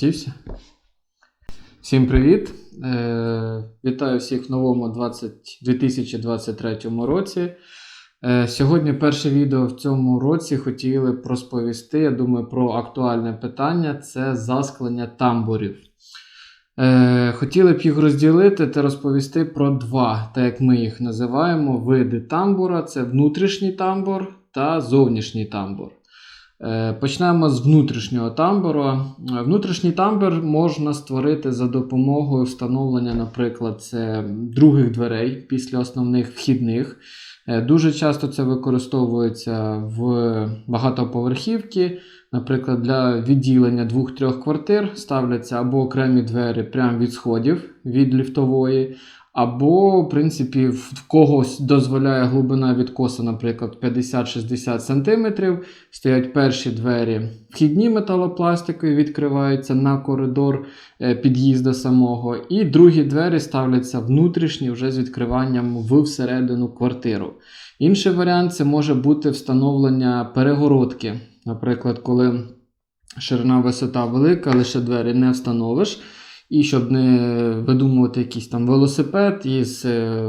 Сівся. Всім привіт! Е, вітаю всіх в новому 20, 2023 році. Е, сьогодні перше відео в цьому році хотіли б розповісти, я думаю, про актуальне питання це засклення тамбурів. Е, хотіли б їх розділити та розповісти про два, так як ми їх називаємо, види тамбура: це внутрішній тамбур та зовнішній тамбур. Е, Почнемо з внутрішнього тамбуру. Е, Внутрішній тамбур можна створити за допомогою встановлення, наприклад, це других дверей після основних вхідних. Е, Дуже часто це використовується в багатоповерхівці. Наприклад, для відділення двох-трьох квартир ставляться або окремі двері прямо від сходів від ліфтової, або, в принципі, в когось дозволяє глибина відкоса, наприклад, 50-60 см. Стоять перші двері вхідні металопластикові, відкриваються на коридор е, під'їзду самого. І другі двері ставляться внутрішні вже з відкриванням в всередину квартиру. Інший варіант це може бути встановлення перегородки. Наприклад, коли ширина висота велика, лише двері не встановиш. І щоб не видумувати якийсь там велосипед із е,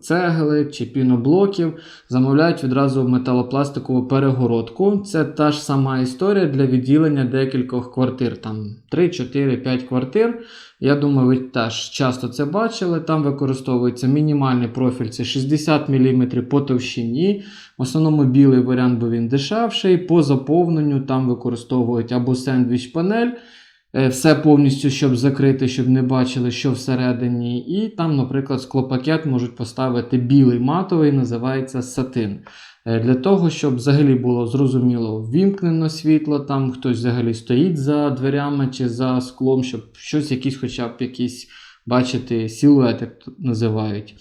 цегли чи піноблоків, замовляють відразу металопластикову перегородку. Це та ж сама історія для відділення декількох квартир, там 3, 4, 5 квартир. Я думаю, ви теж часто це бачили. Там використовується мінімальний профіль, це 60 мм по товщині. В основному білий варіант, бо він дешевший. По заповненню там використовують або сендвіч-панель. Е, Все повністю, щоб закрити, щоб не бачили, що всередині. І там, наприклад, склопакет можуть поставити білий матовий, називається сатин. Е, Для того, щоб взагалі було зрозуміло, ввімкнено світло, там хтось взагалі стоїть за дверями чи за склом, щоб щось, якісь, хоча б якісь бачити силует, як називають.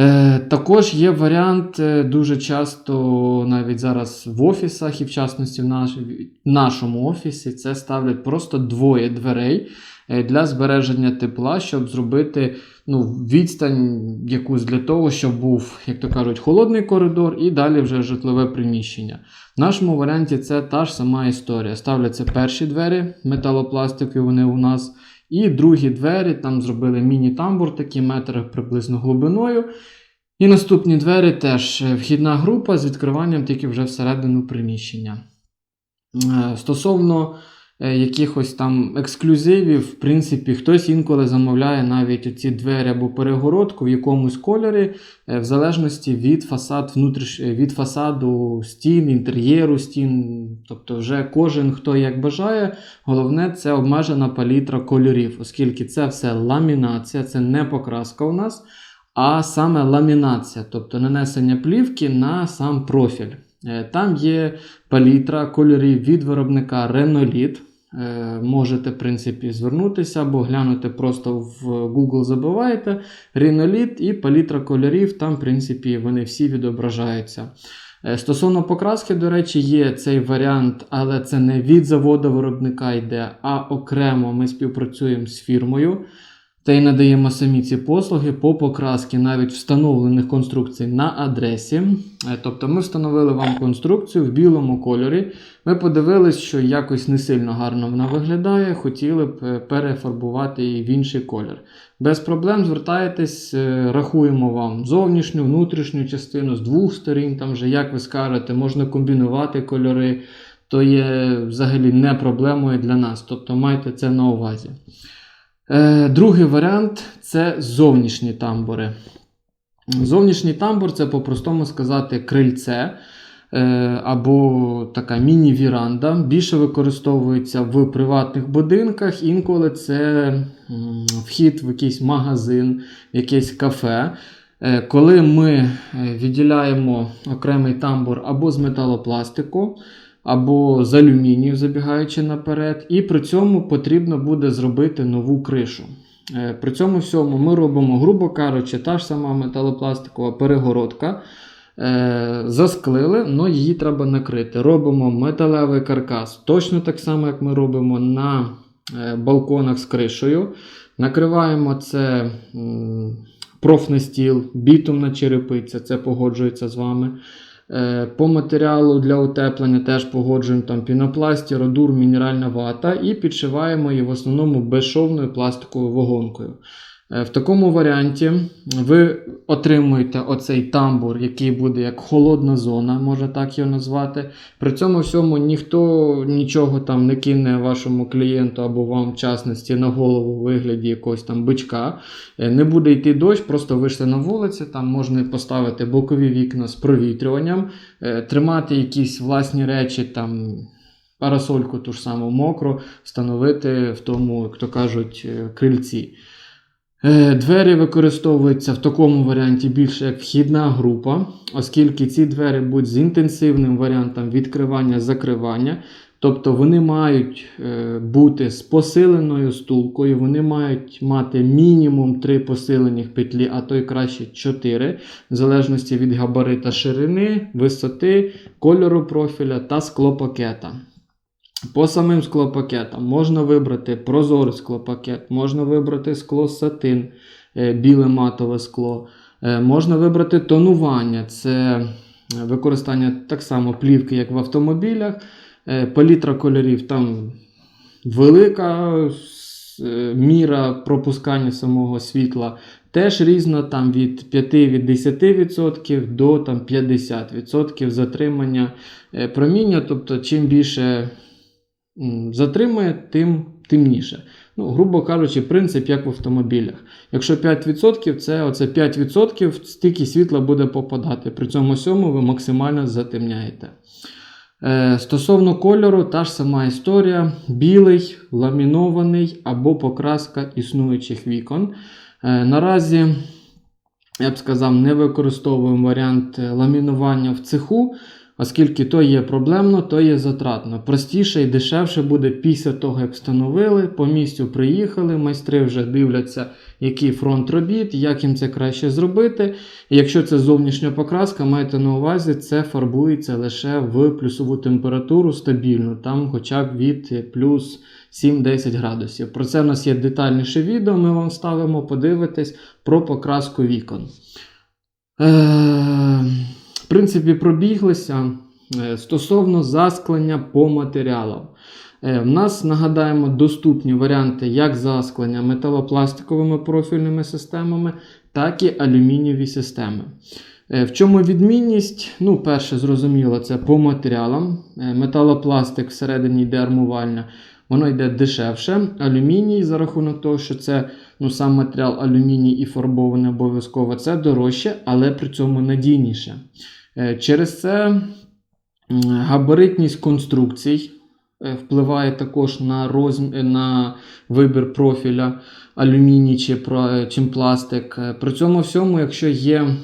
Е, також є варіант е, дуже часто, навіть зараз в офісах, і в частності в, наш, в нашому офісі, це ставлять просто двоє дверей е, для збереження тепла, щоб зробити ну, відстань якусь для того, щоб був, як то кажуть, холодний коридор і далі вже житлове приміщення. В нашому варіанті це та ж сама історія. Ставляться перші двері металопластикові, вони у нас. І другі двері, там зробили міні-тамбур, такий метр приблизно глибиною. І наступні двері теж е, вхідна група з відкриванням тільки вже всередину приміщення. Е, Стосовно якихось там ексклюзивів, в принципі, хтось інколи замовляє навіть ці двері або перегородку в якомусь кольорі, е, в залежності від фасад внутріш... е, від фасаду стін, інтер'єру стін. Тобто, вже кожен хто як бажає. Головне це обмежена палітра кольорів, оскільки це все ламінація, це не покраска у нас, а саме ламінація, тобто нанесення плівки на сам профіль. Е, Там є палітра кольорів від виробника Renolith. Е, Можете, в принципі, звернутися або глянути просто в Google забиваєте ріноліт і палітра кольорів, там, в принципі, вони всі відображаються. Е, Стосовно покраски, до речі, є цей варіант, але це не від заводу виробника йде, а окремо ми співпрацюємо з фірмою та й надаємо самі ці послуги по покрасці навіть встановлених конструкцій на адресі. Е, Тобто ми встановили вам конструкцію в білому кольорі. Ми подивились, що якось не сильно гарно вона виглядає, хотіли б е, перефарбувати її в інший колір. Без проблем звертаєтесь, е, рахуємо вам зовнішню, внутрішню частину з двох сторін, там вже як ви скажете, можна комбінувати кольори, то є взагалі не проблемою для нас. Тобто майте це на увазі. Е, Другий варіант це зовнішні тамбури. Зовнішній тамбур це по-простому сказати крильце е, або така міні-віранда. Більше використовується в приватних будинках, інколи це вхід в якийсь магазин, в якесь кафе. Е, Коли ми відділяємо окремий тамбур або з металопластику, або з алюмінію, забігаючи наперед, і при цьому потрібно буде зробити нову кришу. Е, При цьому всьому ми робимо, грубо кажучи, та ж сама металопластикова перегородка. Е, Засклили, але її треба накрити. Робимо металевий каркас, точно так само, як ми робимо на е, балконах з кришею. Накриваємо це м, профнастіл, бітумна черепиця, це погоджується з вами. Е, По матеріалу для утеплення теж погоджуємо там пінопласті, родур, мінеральна вата і підшиваємо її в основному безшовною пластиковою вагонкою. Е, В такому варіанті ви отримуєте оцей тамбур, який буде як холодна зона, можна так його назвати. При цьому всьому ніхто нічого там не кине вашому клієнту або вам в частності на голову у вигляді якогось там бичка. Е, Не буде йти дощ, просто вийшли на вулицю, там можна поставити бокові вікна з провітрюванням, е, тримати якісь власні речі там. Парасольку ту ж саму мокру, встановити в тому, як то кажуть, крильці. Е, Двері використовуються в такому варіанті більше як вхідна група, оскільки ці двері будуть з інтенсивним варіантом відкривання-закривання. Тобто вони мають е, бути з посиленою стулкою, вони мають мати мінімум 3 посилених петлі, а то й краще 4, в залежності від габарита ширини, висоти, кольору профіля та склопакета. По самим склопакетам можна вибрати прозорий склопакет, можна вибрати скло сатин, е, біле матове скло, Е, можна вибрати тонування, це використання так само плівки, як в автомобілях. Е, Палітра кольорів там велика е, міра пропускання самого світла. Теж різна, там від 5 від 10% до там, 50% затримання е, проміння. Тобто, чим більше затримує, тим темніше. Ну, грубо кажучи, принцип як в автомобілях. Якщо 5%, це оце 5% стільки світла буде попадати. При цьому всьому ви максимально затемняєте. Е, стосовно кольору, та ж сама історія: білий, ламінований або покраска існуючих вікон. Е, наразі, я б сказав, не використовуємо варіант е, ламінування в цеху, оскільки то є проблемно, то є затратно. Простіше і дешевше буде після того, як встановили, по місцю приїхали, майстри вже дивляться, який фронт робіт, як їм це краще зробити. І якщо це зовнішня покраска, майте на увазі, це фарбується лише в плюсову температуру стабільно, там хоча б від плюс 7-10 градусів. Про це в нас є детальніше відео, ми вам ставимо, подивитись про покраску вікон. В принципі, пробіглися Е, стосовно засклення по матеріалам. Е, В нас, нагадаємо, доступні варіанти як засклення металопластиковими профільними системами, так і алюмінієві системи. Е, В чому відмінність? Ну, перше, зрозуміло, це по матеріалам. Металопластик всередині йде армувальна, воно йде дешевше. Алюміній, за рахунок того, що це ну, сам матеріал алюміній і фарбований обов'язково, це дорожче, але при цьому надійніше. Е, Через це габаритність конструкцій е, впливає також на, розм... е, на вибір профіля алюміній чи, чим пластик. При цьому всьому, якщо є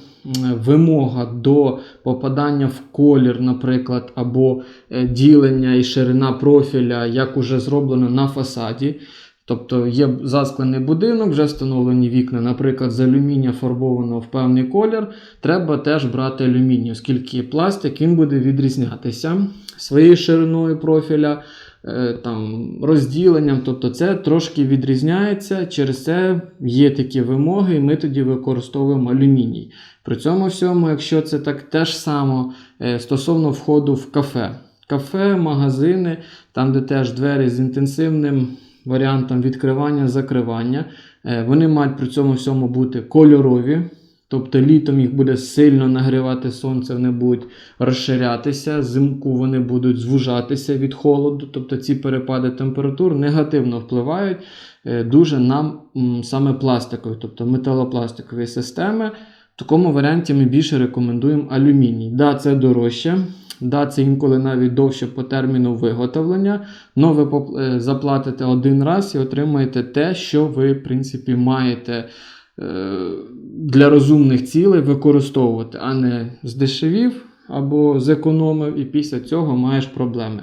вимога до попадання в колір, наприклад, або ділення і ширина профіля, як уже зроблено на фасаді. Тобто є засклений будинок, вже встановлені вікна, наприклад, з алюмінія фарбовано в певний колір. Треба теж брати алюміній, оскільки пластик він буде відрізнятися своєю шириною профіля, е, там, розділенням. Тобто це трошки відрізняється. Через це є такі вимоги, і ми тоді використовуємо алюміній. При цьому всьому, якщо це так теж само е, стосовно входу в кафе. Кафе, магазини, там, де теж двері з інтенсивним варіантом відкривання-закривання. Е, Вони мають при цьому всьому бути кольорові. Тобто літом їх буде сильно нагрівати сонце, вони будуть розширятися, зимку вони будуть звужатися від холоду. Тобто ці перепади температур негативно впливають е, дуже на саме пластикові, тобто металопластикові системи. В такому варіанті ми більше рекомендуємо алюміній. Да, це дорожче, да, це інколи навіть довше по терміну виготовлення, але ви е, заплатите один раз і отримаєте те, що ви, в принципі, маєте е, для розумних цілей використовувати, а не здешевів або зекономив, і після цього маєш проблеми.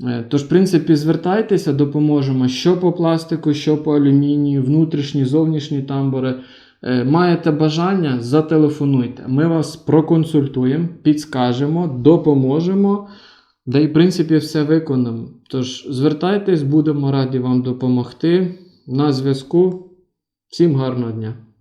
Е, Тож, в принципі, звертайтеся, допоможемо що по пластику, що по алюмінію, внутрішні, зовнішні тамбури. Е, Маєте бажання, зателефонуйте. Ми вас проконсультуємо, підскажемо, допоможемо. Да і, в принципі, все виконаємо. Тож, звертайтесь, будемо раді вам допомогти. На зв'язку. Всім гарного дня!